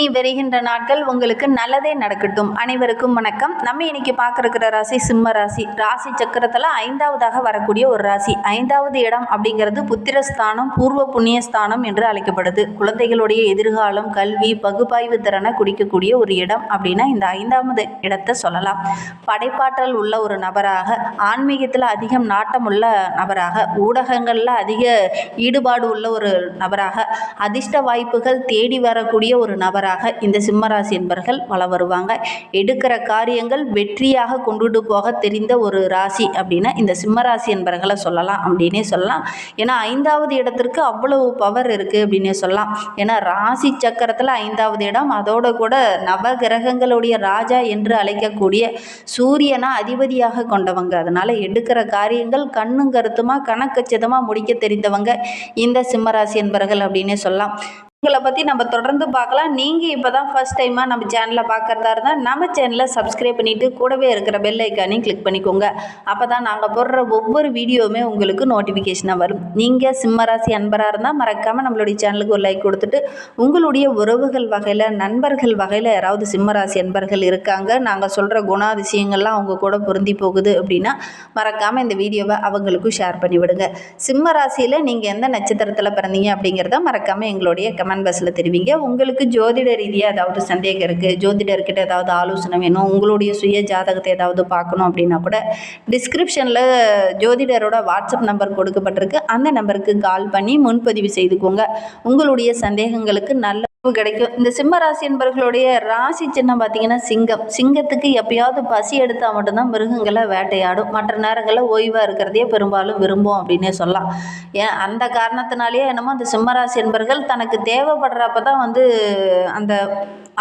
இனி வருகின்ற நாட்கள் உங்களுக்கு நல்லதே நடக்கட்டும். அனைவருக்கும் வணக்கம். நம்ம இன்னைக்கு பார்க்கற ராசி சிம்ம ராசி. ராசி சக்கரத்தில் ஐந்தாவதாக வரக்கூடிய ஒரு ராசி. ஐந்தாவது இடம் அப்படிங்கிறது புத்திரஸ்தானம் பூர்வ புண்ணியஸ்தானம் என்று அழைக்கப்படுது. குழந்தைகளுடைய எதிர்காலம் கல்வி பகுப்பாய்வு திறனை குடிக்கக்கூடிய ஒரு இடம் அப்படின்னா இந்த ஐந்தாவது இடத்தை சொல்லலாம். படைப்பாற்றல் உள்ள ஒரு நபராக ஆன்மீகத்தில் அதிகம் நாட்டம் உள்ள நபராக ஊடகங்களில் அதிக ஈடுபாடு உள்ள ஒரு நபராக அதிர்ஷ்ட வாய்ப்புகள் தேடி வரக்கூடிய ஒரு நபராக இந்த சிம்மராசி என்பர்கள் வள வருவாங்க. எடுக்கிற காரியங்கள் வெற்றியாக கொண்டுட்டு போக தெரிந்த ஒரு ராசி அப்படின்னா இந்த சிம்மராசி என்பர்களை சொல்லலாம் அப்படின்னே சொல்லலாம். ஏன்னா ஐந்தாவது இடத்திற்கு அவ்வளவு பவர் இருக்குது அப்படின்னே சொல்லலாம். ஏன்னா ராசி சக்கரத்தில் ஐந்தாவது இடம். அதோட கூட நவ கிரகங்களுடைய ராஜா என்று அழைக்கக்கூடிய சூரியனை அதிபதியாக கொண்டவங்க. அதனால் எடுக்கிற காரியங்கள் கண்ணும் கருத்துமா கணக்கச்சிதமாக முடிக்க தெரிந்தவங்க இந்த சிம்மராசி என்பர்கள் அப்படின்னே சொல்லலாம். உங்களை பற்றி நம்ம தொடர்ந்து பார்க்கலாம். நீங்கள் இப்போ தான் ஃபஸ்ட் டைமாக நம்ம சேனலை பார்க்குறதா இருந்தால் நம்ம சேனலை சப்ஸ்கிரைப் பண்ணிவிட்டு கூடவே இருக்கிற பெல் ஐக்கானையும் கிளிக் பண்ணிக்கோங்க. அப்போ தான் நாங்கள் போடுற ஒவ்வொரு வீடியோவுமே உங்களுக்கு நோட்டிஃபிகேஷனாக வரும். நீங்கள் சிம்மராசி அன்பராக இருந்தால் மறக்காமல் நம்மளுடைய சேனலுக்கு ஒரு லைக் கொடுத்துட்டு உங்களுடைய உறவுகள் வகையில் நண்பர்கள் வகையில் யாராவது சிம்மராசி அன்பர்கள் இருக்காங்க நாங்கள் சொல்கிற குணாதிசயங்கள்லாம் அவங்க கூட பொருந்தி போகுது அப்படின்னா மறக்காமல் இந்த வீடியோவை அவங்களுக்கும் ஷேர் பண்ணிவிடுங்க. சிம்மராசியில் சிம்ம ராசியில் நீங்கள் எந்த நட்சத்திரத்தில் பிறந்தீங்க அப்படிங்கிறத மறக்காமல் எங்களுடைய கமெண்ட் பாக்ஸில் தெரிவிங்க. உங்களுக்கு ஜோதிட ரீதியாக ஏதாவது சந்தேகம் இருக்குது ஜோதிடர்கிட்ட ஏதாவது ஆலோசனை வேணும் உங்களுடைய சுய ஜாதகத்தை ஏதாவது பார்க்கணும் அப்படின்னா கூட டிஸ்கிரிப்ஷனில் ஜோதிடரோட வாட்ஸ்அப் நம்பர் கொடுக்கப்பட்டிருக்கு. அந்த நம்பருக்கு கால் பண்ணி முன்பதிவு செய்துக்கோங்க. உங்களுடைய சந்தேகங்களுக்கு நல்ல கிடைக்கும். இந்த சிம்ம ராசி என்பவர்களுடைய ராசி சின்னம் பார்த்தீங்கன்னா சிங்கம். சிங்கத்துக்கு எப்பயாவது பசி எடுத்தால் மட்டும்தான் மிருகங்களை வேட்டையாடும். மற்ற நேரங்களில் ஓய்வாக இருக்கிறதையே பெரும்பாலும் விரும்பும் அப்படின்னே சொல்லலாம். ஏன்? அந்த காரணத்தினாலேயே என்னமோ அந்த சிம்ம ராசி தனக்கு தேவைப்படுறப்ப தான் வந்து அந்த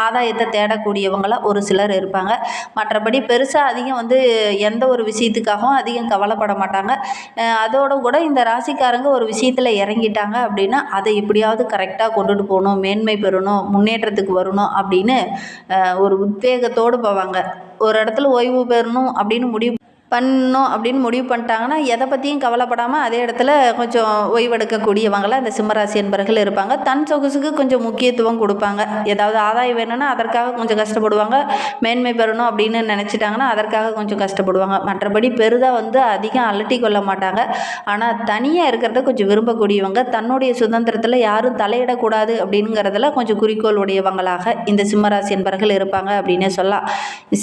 ஆதாயத்தை தேடக்கூடியவங்களாக ஒரு சிலர் இருப்பாங்க. மற்றபடி பெருசாக அதிகம் வந்து எந்த ஒரு விஷயத்துக்காகவும் அதிகம் கவலைப்பட மாட்டாங்க. அதோடு கூட இந்த ராசிக்காரங்க ஒரு விஷயத்தில் இறங்கிட்டாங்க அப்படின்னா அதை எப்படியாவது கரெக்டாக கொண்டுட்டு போகணும். மேன்மை வரணும் முன்னேற்றத்துக்கு வரணும் அப்படின்னு ஒரு உத்வேகத்தோடு போவாங்க. ஒரு இடத்துல ஓய்வு பெறணும் அப்படின்னு முடிவு பண்ணணும் அப்படின்னு முடிவு பண்ணிட்டாங்கன்னா எதை பற்றியும் கவலைப்படாமல் அதே இடத்துல கொஞ்சம் ஓய்வெடுக்கக்கூடியவங்களாம் இந்த சிம்மராசி என்பர்கள் இருப்பாங்க. தன் சொகுசுக்கு கொஞ்சம் முக்கியத்துவம் கொடுப்பாங்க. ஏதாவது ஆதாயம் வேணும்னா அதற்காக கொஞ்சம் கஷ்டப்படுவாங்க. மேன்மை பெறணும் அப்படின்னு நினச்சிட்டாங்கன்னா அதற்காக கொஞ்சம் கஷ்டப்படுவாங்க. மற்றபடி பெரிதாக வந்து அதிகம் அலட்டி கொள்ள மாட்டாங்க. ஆனால் தனியாக இருக்கிறத கொஞ்சம் விரும்பக்கூடியவங்க தன்னுடைய சுதந்திரத்தில் யாரும் தலையிடக்கூடாது அப்படிங்கிறதுல கொஞ்சம் குறிக்கோள் உடையவங்களாக இந்த சிம்மராசி என்பர்கள் இருப்பாங்க அப்படின்னே சொல்லலாம்.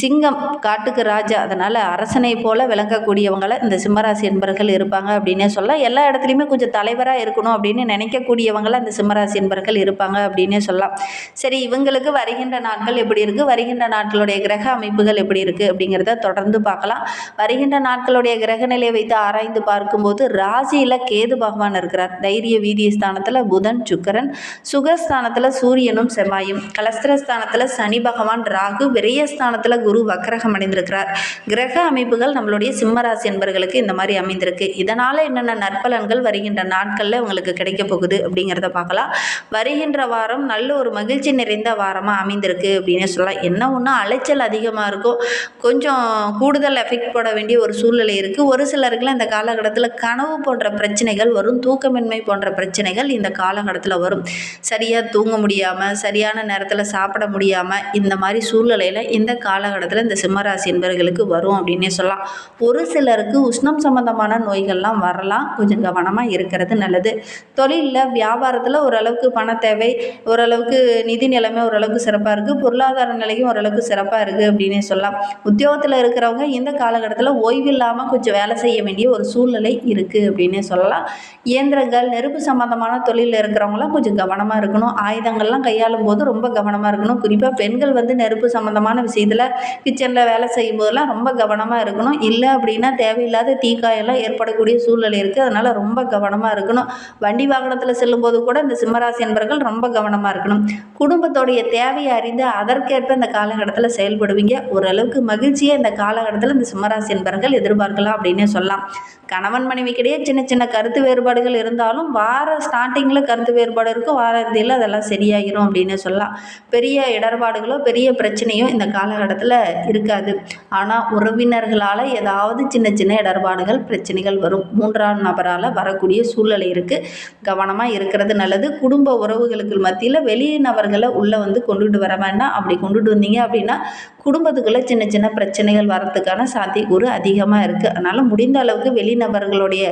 சிங்கம் காட்டுக்கு ராஜா. அதனால் அரசனை போல் விளங்கக்கூடியவங்களை இந்த சிம்மராசி என்பர்கள் இருப்பாங்க அப்படின்னே சொல்லலாம் எல்லா இடத்துலையுமே கொஞ்சம் தலைவராக இருக்கணும் அப்படின்னு நினைக்கக்கூடியவங்களை இந்த சிம்மராசி என்பர்கள் இருப்பாங்க அப்படின்னே சொல்லலாம். சரி இவங்களுக்கு வருகின்ற நாட்கள் எப்படி இருக்குது வருகின்ற நாட்களுடைய கிரக அமைப்புகள் எப்படி இருக்குது அப்படிங்கிறத தொடர்ந்து பார்க்கலாம். வருகின்ற நாட்களுடைய கிரக நிலையை வைத்து ஆராய்ந்து பார்க்கும்போது ராசியில் கேது பகவான் இருக்கிறார். தைரிய வீதிய ஸ்தானத்தில் புதன் சுக்கரன் சுகஸ்தானத்தில் சூரியனும் செவ்வாயும். கலஸ்திரஸ்தானத்தில் சனி பகவான் ராகு விரயஸ்தானத்தில் குரு வக்கரகம் அடைந்திருக்கிறார். கிரக அமைப்புகள் நம்மளுடைய சிம்மராசி என்பர்களுக்கு இந்த மாதிரி அமைந்திருக்கு. இதனால் என்னென்ன நற்பலன்கள் வருகின்ற நாட்களில் உங்களுக்கு கிடைக்க போகுது அப்படிங்கிறத பார்க்கலாம். வருகின்ற வாரம் நல்ல ஒரு மகிழ்ச்சி நிறைந்த வாரமாக அமைந்திருக்கு அப்படின்னு சொல்லலாம். என்ன ஒன்று அலைச்சல் அதிகமாக இருக்கும் கொஞ்சம் கூடுதல் எஃபெக்ட் போட வேண்டிய ஒரு சூழ்நிலை இருக்குது ஒரு சிலருக்குலாம் இந்த காலகட்டத்தில் கனவு போன்ற பிரச்சனைகள் வரும். தூக்கமின்மை போன்ற பிரச்சனைகள் இந்த காலகட்டத்தில் வரும். சரியாக தூங்க முடியாமல் சரியான நேரத்தில் சாப்பிட முடியாமல் இந்த மாதிரி சூழ்நிலையில் இந்த காலகட்டத்தில் இந்த சிம்மராசி என்பர்களுக்கு வரும் அப்படின்னே சொல்லலாம். ஒரு சிலருக்கு உஷ்ணம் சம்பந்தமான நோய்கள்லாம் வரலாம். கொஞ்சம் கவனமாக இருக்கிறது நல்லது. தொழிலில் வியாபாரத்தில் ஓரளவுக்கு பண தேவை ஓரளவுக்கு நிதி நிலைமை ஓரளவுக்கு சிறப்பாக இருக்குது பொருளாதார நிலையும் ஓரளவுக்கு சிறப்பாக இருக்குது அப்படின்னே சொல்லலாம். உத்தியோகத்தில் இருக்கிறவங்க இந்த காலகட்டத்தில் ஓய்வு இல்லாமல் கொஞ்சம் வேலை செய்ய வேண்டிய ஒரு சூழ்நிலை இருக்குது அப்படின்னே சொல்லலாம். இயந்திரங்கள் நெருப்பு சம்பந்தமான தொழிலில் இருக்கிறவங்களாம் கொஞ்சம் கவனமாக இருக்கணும். ஆயுதங்கள்லாம் கையாளும் போது ரொம்ப கவனமாக இருக்கணும். குறிப்பாக பெண்கள் வந்து நெருப்பு சம்பந்தமான விஷயத்தில் கிச்சனில் வேலை செய்யும் போதெல்லாம் ரொம்ப கவனமாக இருக்கணும். இல்லை அப்படின்னா தேவையில்லாத தீக்காயெல்லாம் ஏற்படக்கூடிய சூழ்நிலை இருக்குது அதனால் ரொம்ப கவனமாக இருக்கணும். வண்டி வாகனத்தில் செல்லும்போது கூட இந்த சிம்மராசி என்பர்கள் ரொம்ப கவனமாக இருக்கணும். குடும்பத்தோடைய தேவையை அறிந்து அதற்கேற்ப இந்த காலகட்டத்தில் செயல்படுவீங்க. ஓரளவுக்கு மகிழ்ச்சியை இந்த காலகட்டத்தில் இந்த சிம்மராசி என்பர்கள் எதிர்பார்க்கலாம் அப்படின்னே சொல்லலாம். கணவன் மனைவிக்கிடையே சின்ன சின்ன கருத்து வேறுபாடுகள் இருந்தாலும் வார ஸ்டார்டிங்கில் கருத்து வேறுபாடு இருக்கும் வார இறுதியில் அதெல்லாம் சரியாயிரும் அப்படின்னு சொல்லலாம். பெரிய இடர்பாடுகளோ பெரிய பிரச்சனையோ இந்த காலகட்டத்தில் இருக்காது. ஆனால் உறவினர்களால் ஏதாவது சின்ன சின்ன இடர்பாடுகள் பிரச்சனைகள் வரும். மூன்றாம் நபரால் வரக்கூடிய சூழ்நிலை இருக்குது கவனமாக இருக்கிறது நல்லது. குடும்ப உறவுகளுக்கு மத்தியில் வெளி நபர்களை உள்ளே வந்து கொண்டுகிட்டு வர வேண்டாம். அப்படி கொண்டுட்டு வந்தீங்க அப்படின்னா குடும்பத்துக்குள்ளே சின்ன சின்ன பிரச்சனைகள் வரத்துக்கான சாத்தியக்கூறு அதிகமாக இருக்குது அதனால் முடிந்த அளவுக்கு வெளிநபர்களுடைய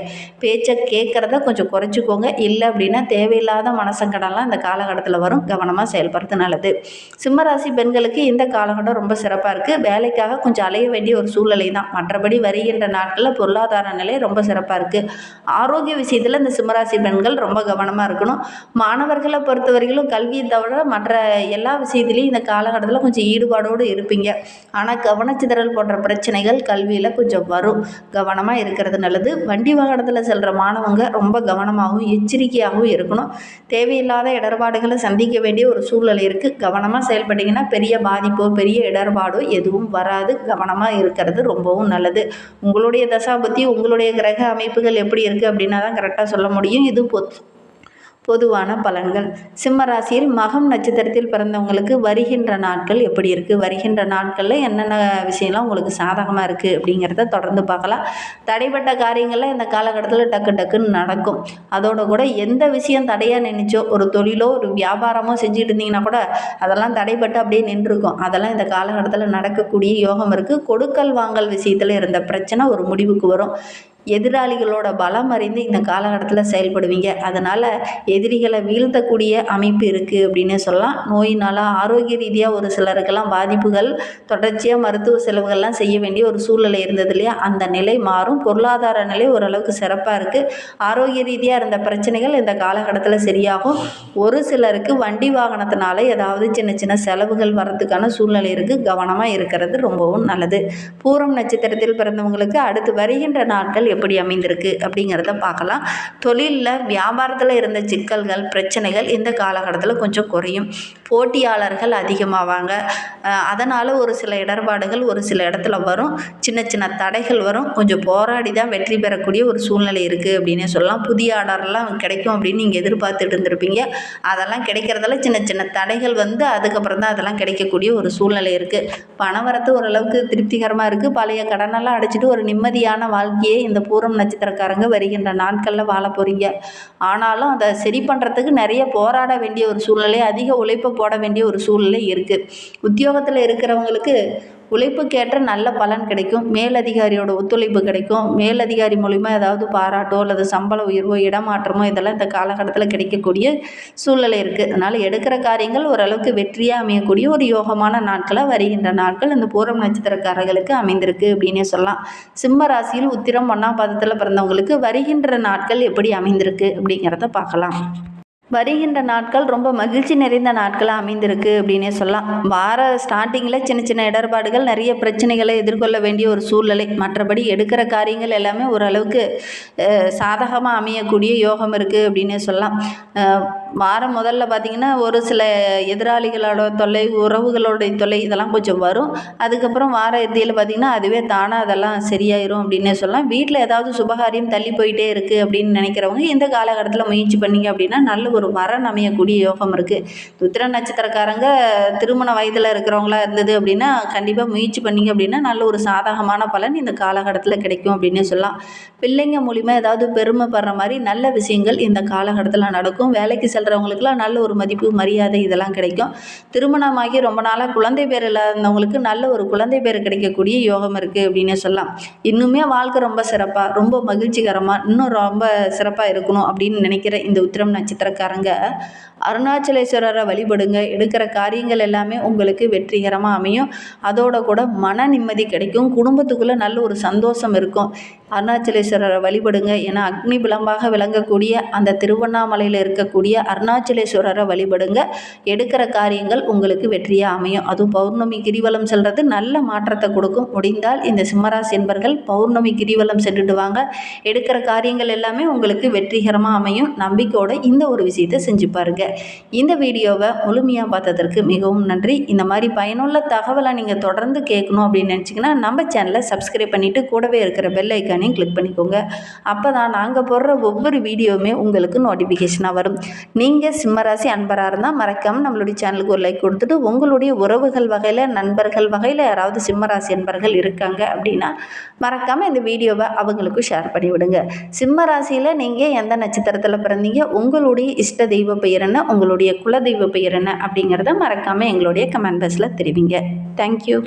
பேச்சை கேட்குறத கொஞ்சம் குறைச்சிக்கோங்க. இல்லை அப்படின்னா தேவையில்லாத மனசங்கடம்லாம் இந்த காலகட்டத்தில் வரும். கவனமாக செயல்படுறது நல்லது. சிம்மராசி பெண்களுக்கு இந்த காலகட்டம் ரொம்ப சிறப்பாக இருக்குது வேலைக்காக கொஞ்சம் அலைய வேண்டிய ஒரு சூழ்நிலை தான். மற்றபடி வருகின்ற நாட்களில் பொருளாதார நிலை ரொம்ப சிறப்பாக இருக்குது ஆரோக்கிய விஷயத்தில் இந்த சிம்மராசி பெண்கள் ரொம்ப கவனமாக இருக்கணும். மாணவர்களை பொறுத்தவரையிலும் கல்வியை தவிர மற்ற எல்லா விஷயத்துலையும் இந்த காலகட்டத்தில் கொஞ்சம் ஈடுபாடோடு இருப்பீங்க. ஆனால் கவனச்சிதறல் போன்ற பிரச்சனைகள் கல்வியில் கொஞ்சம் வரும். கவனமாக இருக்கிறது நல்லது. வண்டி வாகனத்தில் செல்கிற மாணவங்க ரொம்ப கவனமாகவும் எச்சரிக்கையாகவும் இருக்கணும். தேவையில்லாத இடர்பாடுகளை சந்திக்க வேண்டிய ஒரு சூழ்நிலை இருக்குது கவனமாக செயல்பட்டிங்கன்னா பெரிய பாதிப்போ பெரிய இடர்பாடோ எதுவும் வராது. கவனமாக இருக்கிறது ரொம்பவும் நல்லது. உங்களுடைய தசாபத்தி உங்களுடைய கிரக அமைப்புகள் எப்படி இருக்குது அப்படின்னா தான் கரெக்டாக சொல்ல முடியும். இது பொத் பொதுவான பலன்கள். சிம்ம ராசியில் மகம் நட்சத்திரத்தில் பிறந்தவங்களுக்கு வருகின்ற நாட்கள் எப்படி இருக்குது வருகின்ற நாட்களில் என்னென்ன விஷயம்லாம் உங்களுக்கு சாதகமாக இருக்குது அப்படிங்கிறத தொடர்ந்து பார்க்கலாம். தடைப்பட்ட காரியங்கள்லாம் இந்த காலகட்டத்தில் டக்கு டக்குன்னு நடக்கும். அதோட கூட எந்த விஷயம் தடையாக நினைச்சோ ஒரு தொழிலோ ஒரு வியாபாரமோ செஞ்சுட்டு இருந்தீங்கன்னா கூட அதெல்லாம் தடைப்பட்டு அப்படியே நின்றுருக்கும். அதெல்லாம் இந்த காலகட்டத்தில் நடக்கக்கூடிய யோகம் இருக்குது கொடுக்கல் வாங்கல் விஷயத்தில் இருந்த பிரச்சனை ஒரு முடிவுக்கு வரும். எதிராளிகளோட பலம் அறிந்து இந்த காலகட்டத்தில் செயல்படுவீங்க. அதனால் எதிரிகளை வீழ்த்தக்கூடிய அமைப்பு இருக்குது அப்படின்னு சொல்லலாம். நோயினால் ஆரோக்கிய ரீதியாக ஒரு சிலருக்கெல்லாம் பாதிப்புகள் தொடர்ச்சியாக மருத்துவ செலவுகள்லாம் செய்ய வேண்டிய ஒரு சூழ்நிலை இருந்தது இல்லையா? அந்த நிலை மாறும். பொருளாதார நிலை ஓரளவுக்கு சிறப்பாக இருக்குது ஆரோக்கிய ரீதியாக இருந்த பிரச்சனைகள் இந்த காலகட்டத்தில் சரியாகும். ஒரு சிலருக்கு வண்டி வாகனத்தினால ஏதாவது சின்ன சின்ன செலவுகள் வர்றதுக்கான சூழ்நிலை இருக்குது கவனமாக இருக்கிறது ரொம்பவும் நல்லது. பூரம் நட்சத்திரத்தில் பிறந்தவங்களுக்கு அடுத்து வருகின்ற நாட்கள் எப்படி அமைந்திருக்கு அப்படிங்கிறத பார்க்கலாம். தொழிலில் வியாபாரத்தில் இருந்த சிக்கல்கள் பிரச்சனைகள் இந்த காலகட்டத்தில் கொஞ்சம் குறையும். போட்டியாளர்கள் அதிகமாவாங்க. அதனால் ஒரு சில இடர்பாடுகள் ஒரு சில இடத்துல வரும். சின்ன சின்ன தடைகள் வரும். கொஞ்சம் போராடி தான் வெற்றி பெறக்கூடிய ஒரு சூழ்நிலை இருக்குது அப்படின்னே சொல்லலாம். புதிய ஆர்டர்லாம் கிடைக்கும் அப்படின்னு நீங்கள் எதிர்பார்த்துட்டு இருந்திருப்பீங்க. அதெல்லாம் கிடைக்கிறதால சின்ன சின்ன தடைகள் வந்து அதுக்கப்புறம் தான் அதெல்லாம் கிடைக்கக்கூடிய ஒரு சூழ்நிலை இருக்குது பணவரத்து ஓரளவுக்கு திருப்திகரமாக இருக்குது பழைய கடனெல்லாம் அடைச்சிட்டு ஒரு நிம்மதியான வாழ்க்கையை இந்த பூரம் நட்சத்திரக்காரங்க வருகின்ற நாட்களில் வாழ போகிறீங்க ஆனாலும் அதை சரி பண்ணுறதுக்கு நிறைய போராட வேண்டிய ஒரு சூழ்நிலை அதிக உழைப்பை போட வேண்டிய ஒரு சூழ்நிலை இருக்குது உத்தியோகத்தில் இருக்கிறவங்களுக்கு உழைப்புக்கேற்ற நல்ல பலன் கிடைக்கும். மேலதிகாரியோட ஒத்துழைப்பு கிடைக்கும். மேலதிகாரி மூலிமா ஏதாவது பாராட்டோ அல்லது சம்பள உயர்வோ இடமாற்றமோ இதெல்லாம் இந்த காலகட்டத்தில் கிடைக்கக்கூடிய சூழ்நிலை இருக்குது அதனால் எடுக்கிற காரியங்கள் ஓரளவுக்கு வெற்றியாக அமையக்கூடிய ஒரு யோகமான நாட்களாக வருகின்ற நாட்கள் இந்த பூரம் நட்சத்திரக்காரர்களுக்கு அமைந்திருக்கு அப்படின்னே சொல்லலாம். சிம்ம ராசியில் உத்திரம் ஒன்றாம் பாதத்தில் பிறந்தவங்களுக்கு வருகின்ற நாட்கள் எப்படி அமைந்திருக்கு அப்படிங்கிறத பார்க்கலாம். வருகின்ற நாட்கள் ரொம்ப மகிழ்ச்சி நிறைந்த நாட்களாக அமைந்திருக்கு அப்படின்னே சொல்லலாம். வார ஸ்டார்டிங்கில் சின்ன சின்ன இடர்பாடுகள் நிறைய பிரச்சனைகளை எதிர்கொள்ள வேண்டிய ஒரு சூழ்நிலை. மற்றபடி எடுக்கிற காரியங்கள் எல்லாமே ஓரளவுக்கு சாதகமாக அமையக்கூடிய யோகம் இருக்குது அப்படின்னே சொல்லலாம். வாரம் முதல்ல பார்த்திங்கன்னா ஒரு சில எதிராளிகளோட தொல்லை உறவுகளோட தொல்லை இதெல்லாம் கொஞ்சம் வரும். அதுக்கப்புறம் வார இறுதியில் பார்த்திங்கன்னா அதுவே தானாக அதெல்லாம் சரியாயிரும் அப்படின்னே சொல்லலாம். வீட்டில் ஏதாவது சுபகாரியம் தள்ளி போயிட்டே இருக்குது அப்படின்னு நினைக்கிறவங்க இந்த காலகட்டத்தில் முயற்சி பண்ணிங்க அப்படின்னா நல்ல ஒரு வரன் அமையக்கூடிய யோகம் இருக்குது உத்திர நட்சத்திரக்காரங்க திருமண வயதில் இருக்கிறவங்களா இருந்தது அப்படின்னா கண்டிப்பாக முயற்சி பண்ணிங்க அப்படின்னா நல்ல ஒரு சாதகமான பலன் இந்த காலகட்டத்தில் கிடைக்கும் அப்படின்னு சொல்லலாம். பிள்ளைங்க மூலிமா ஏதாவது பெருமைப்படுற மாதிரி நல்ல விஷயங்கள் இந்த காலகட்டத்தில் நடக்கும். வேலைக்கு செல்கிறவங்களுக்குலாம் நல்ல ஒரு மதிப்பு மரியாதை இதெல்லாம் கிடைக்கும். திருமணமாகி ரொம்ப நாளாக குழந்தை பேர் இல்லாதவங்களுக்கு நல்ல ஒரு குழந்தை பேர் கிடைக்கக்கூடிய யோகம் இருக்குது அப்படின்னு சொல்லலாம். இன்னுமே வாழ்க்கை ரொம்ப சிறப்பாக ரொம்ப மகிழ்ச்சிகரமாக இன்னும் ரொம்ப சிறப்பாக இருக்கணும் அப்படின்னு நினைக்கிற இந்த உத்திரம் நட்சத்திரக்கார கரங்க அருணாச்சலேஸ்வரரை வழிபடுங்க. எடுக்கிற காரியங்கள் எல்லாமே உங்களுக்கு வெற்றிகரமாக அமையும். அதோட கூட மன நிம்மதி கிடைக்கும். குடும்பத்துக்குள்ளே நல்ல ஒரு சந்தோஷம் இருக்கும். அருணாச்சலேஸ்வரரை வழிபடுங்க. ஏன்னா அக்னி விளம்பாக விளங்கக்கூடிய அந்த திருவண்ணாமலையில் இருக்கக்கூடிய அருணாச்சலேஸ்வரரை வழிபடுங்க. எடுக்கிற காரியங்கள் உங்களுக்கு வெற்றியாக அமையும். அதுவும் பௌர்ணமி கிரிவலம் செல்வது நல்ல மாற்றத்தை கொடுக்கும். முடிந்தால் இந்த சிம்மராசி என்பர்கள் பௌர்ணமி கிரிவலம் சென்றுடுவாங்க எடுக்கிற காரியங்கள் எல்லாமே உங்களுக்கு வெற்றிகரமாக அமையும். நம்பிக்கையோட இந்த ஒரு விஷயம் விஷயத்தை செஞ்சு பாருங்கள் இந்த வீடியோவை முழுமையாக பார்த்ததற்கு மிகவும் நன்றி. இந்த மாதிரி பயனுள்ள தகவலை நீங்கள் தொடர்ந்து கேட்கணும் அப்படின்னு நினச்சிங்கன்னா நம்ம சேனலை சப்ஸ்கிரைப் பண்ணிவிட்டு கூடவே இருக்கிற பெல் ஐக்கானையும் கிளிக் பண்ணிக்கோங்க. அப்போ தான் நாங்கள் போடுற ஒவ்வொரு வீடியோவுமே உங்களுக்கு நோட்டிஃபிகேஷனாக வரும். நீங்கள் சிம்மராசி அன்பராக இருந்தால் மறக்காமல் நம்மளுடைய சேனலுக்கு ஒரு லைக் கொடுத்துட்டு உங்களுடைய உறவுகள் வகையில் நண்பர்கள் வகையில் யாராவது சிம்மராசி அன்பர்கள் இருக்காங்க அப்படின்னா மறக்காமல் இந்த வீடியோவை அவங்களுக்கும் ஷேர் பண்ணி விடுங்க சிம்ம ராசியில் நீங்கள் எந்த நட்சத்திரத்தில் பிறந்தீங்க உங்களுடைய இஷ்ட தெய்வ பெயர் என்ன உங்களுடைய குல தெய்வ பெயர் என்ன அப்படிங்கிறத மறக்காமல் எங்களுடைய கமெண்ட் பாக்ஸில் தெரிவிங்க. தேங்க்யூ